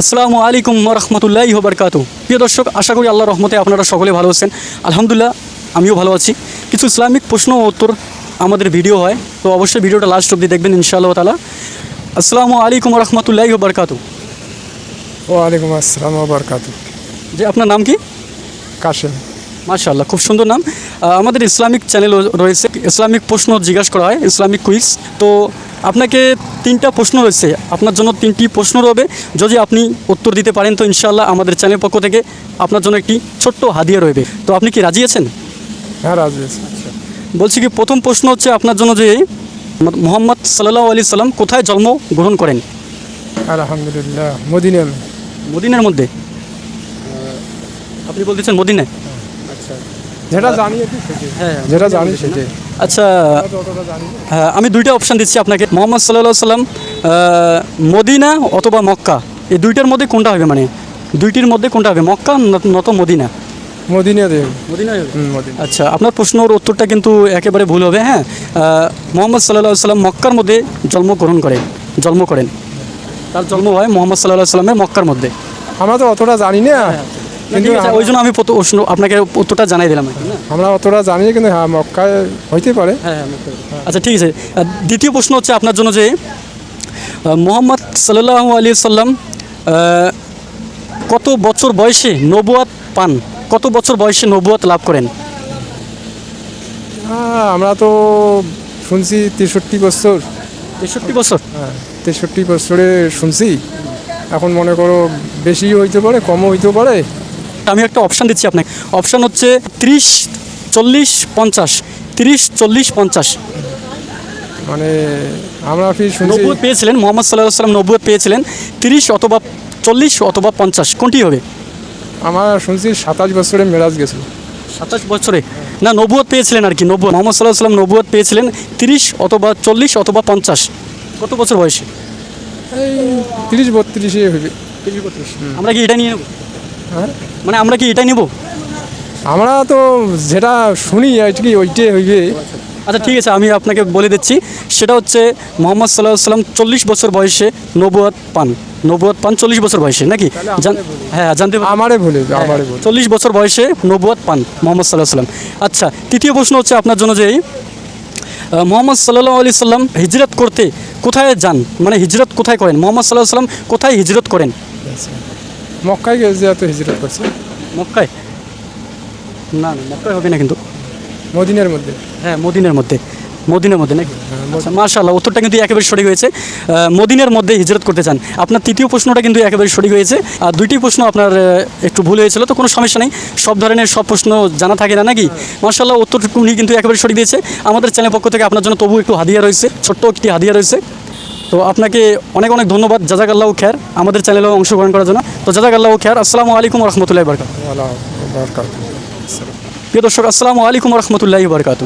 আসসালামু আলাইকুম রহমতুল্লাহ বরকাত প্রিয় দর্শক আশা করি আল্লাহ রহমতে আপনারা সকলে ভালো আছেন। আলহামদুলিল্লাহ আমিও ভালো আছি। কিছু ইসলামিক প্রশ্ন ও উত্তর আমাদের ভিডিও হয় তো অবশ্যই ভিডিওটা লাস্ট অবধি দেখবেন ইনশাআল্লাহ তালা আসসালামু আলাইকুম রহমতুল্লাহ বরকাত ওয়ালাইকুম আসসালাম বরকাত যে আপনার নাম কি? কাশেম। মাশাআল্লাহ খুব সুন্দর নাম। আমাদের ইসলামিক চ্যানেল রয়েছে ইসলামিক প্রশ্ন জিজ্ঞাসা করা হয় ইসলামিক কুইজ তো আপনাকে তিনটা প্রশ্ন রয়েছে। আপনার জন্য তিনটি প্রশ্ন রবে। যদি আপনি উত্তর দিতে পারেন তো ইনশাল্লাহ আমাদের চ্যানেল পক্ষ থেকে আপনার জন্য একটি ছোট্ট হাদিয়া রয়েবে তো আপনি কি রাজি আছেন? হ্যাঁ রাজি আছি। বলছি কি প্রথম প্রশ্ন হচ্ছে আপনার জন্য যে মোহাম্মদ সাল্লাহ আলি সাল্লাম কোথায় জন্ম গ্রহণ করেন? আলহামদুলিল্লাহ মদিনা মদিনার মধ্যে। আপনি বলতেছেন মদিনায়? যেটা জানি সেটাই। হ্যাঁ যেটা জানি সেটাই। আচ্ছা হ্যাঁ, আমি দুইটা অপশান দিচ্ছি আপনাকে। মোহাম্মদ সাল্লাহ সাল্লাম মদিনা অথবা মক্কা। এই দুইটার মধ্যে কোনটা হবে মানে? দুইটির মধ্যে কোনটা হবে? মক্কা নত মদিনা? দেব। আচ্ছা আপনার প্রশ্নর উত্তরটা কিন্তু একেবারে ভুল হবে হ্যাঁ? মোহাম্মদ সাল্লাহ সাল্লাম মক্কার মধ্যে জন্মগ্রহণ করে জন্ম করেন। তার জন্ম হয় মোহাম্মদ সাল্লাহ সাল্লামের মক্কার মধ্যে। আমরা তো অতটা জানি না। কিন্তু ওই জন্য আমি আপনাকে উত্তরটা জানাই দিলাম? আমরা অতটা জানি কিন্তু হ্যাঁ মক্কায় হইতে পারে। হ্যাঁ হ্যাঁ আচ্ছা ঠিক আছে। দ্বিতীয় প্রশ্ন হচ্ছে আপনার জন্য যে মোহাম্মদ সাল্লাহ আলী সাল্লাম কত বছর বয়সে নবুয়াত পান? কত বছর বয়সে নবুয়াত লাভ করেন? হ্যাঁ, আমরা তো শুনছি তেষট্টি বছর। তেষট্টি বছর? হ্যাঁ তেষট্টি বছরে শুনছি। এখন মনে করো বেশি হইতে পারে কমও হইতে পারে। আমি একটা অপশান দিচ্ছি আপনাকে। অপশান হচ্ছে ত্রিশ চল্লিশ পঞ্চাশ। তিরিশ চল্লিশ পঞ্চাশ। মানে আমরা নব্বই পেয়েছিলেন মোহাম্মদ সাল্লাহ সাল্লাম নব্বই পেয়েছিলেন। তিরিশ অথবা চল্লিশ অথবা পঞ্চাশ কোনটি হবে? আমরা শুনছি সাতাশ বছরে মেরাজ গেছিল। সাতাশ বছরে? না নবুয়ত পেয়েছিলেন আর কি নব্বই। মোহাম্মদ সাল্লাহ সাল্লাম নবুয়ত পেয়েছিলেন তিরিশ অথবা চল্লিশ অথবা পঞ্চাশ। কত বছর বয়সে? এই তিরিশ বত্রিশে হইবে আমরা কি এটা নিয়ে নেব? মানে আমরা কি এটা নেব? আমরা তো যেটা শুনি আর কি ওইটাই হইবে? আচ্ছা ঠিক আছে আমি আপনাকে বলে দিচ্ছি। সেটা হচ্ছে মোহাম্মদ সাল্লাহ সাল্লাম চল্লিশ বছর বয়সে নবুয়ত পান। নবুয়ত পান চল্লিশ বছর বয়সে নাকি? হ্যাঁ জানতে আমারে বলে আমারে চল্লিশ বছর বয়সে নবুয়াত পান মোহাম্মদ সাল্লাহ সাল্লাম আচ্ছা তৃতীয় প্রশ্ন হচ্ছে আপনার জন্য যে মোহাম্মদ সাল্লাহ আলি সাল্লাম হিজরত করতে কোথায় যান? মানে হিজরত কোথায় করেন? মোহাম্মদ সাল্লাহ সাল্লাম কোথায় হিজরত করেন? মক্কায় গেছে যে এত হিজরত করছে? মক্কায়? না না মক্কায় হবে না কিন্তু। মদিনের মধ্যে? হ্যাঁ মদিনের মধ্যে। মদিনের মধ্যে নাকি? আচ্ছা মাশাল্লাহ উত্তরটা কিন্তু একেবারে সঠিক হয়েছে। মদিনের মধ্যে হিজরত করতে চান। আপনার তৃতীয় প্রশ্নটা কিন্তু একেবারে সঠিক হয়েছে। আর দুইটি প্রশ্ন আপনার একটু ভুল হয়েছিল তো কোনো সমস্যা নেই। সব ধরনের সব প্রশ্ন জানা থাকে না নাকি? মাশাল্লাহ উত্তরটুকু উনি কিন্তু একেবারে সঠিক দিয়েছে। আমাদের চ্যানেল পক্ষ থেকে আপনার জন্য তবু একটু হাদিয়া রয়েছে ছোট্ট একটি হাদিয়া রয়েছে। তো আপনাকে অনেক অনেক ধন্যবাদ। জাজাকাল্লাহ খ্যার আমাদের চ্যানেলে অংশগ্রহণ করার জন্য। তো জাজাকাল্লাহ খ্যার আসসালামু আলাইকুম রহমতুল্লাহ বরকাত প্রিয় দর্শক আসসালামু আলাইকুম রহমতুল্লাহ বরকাত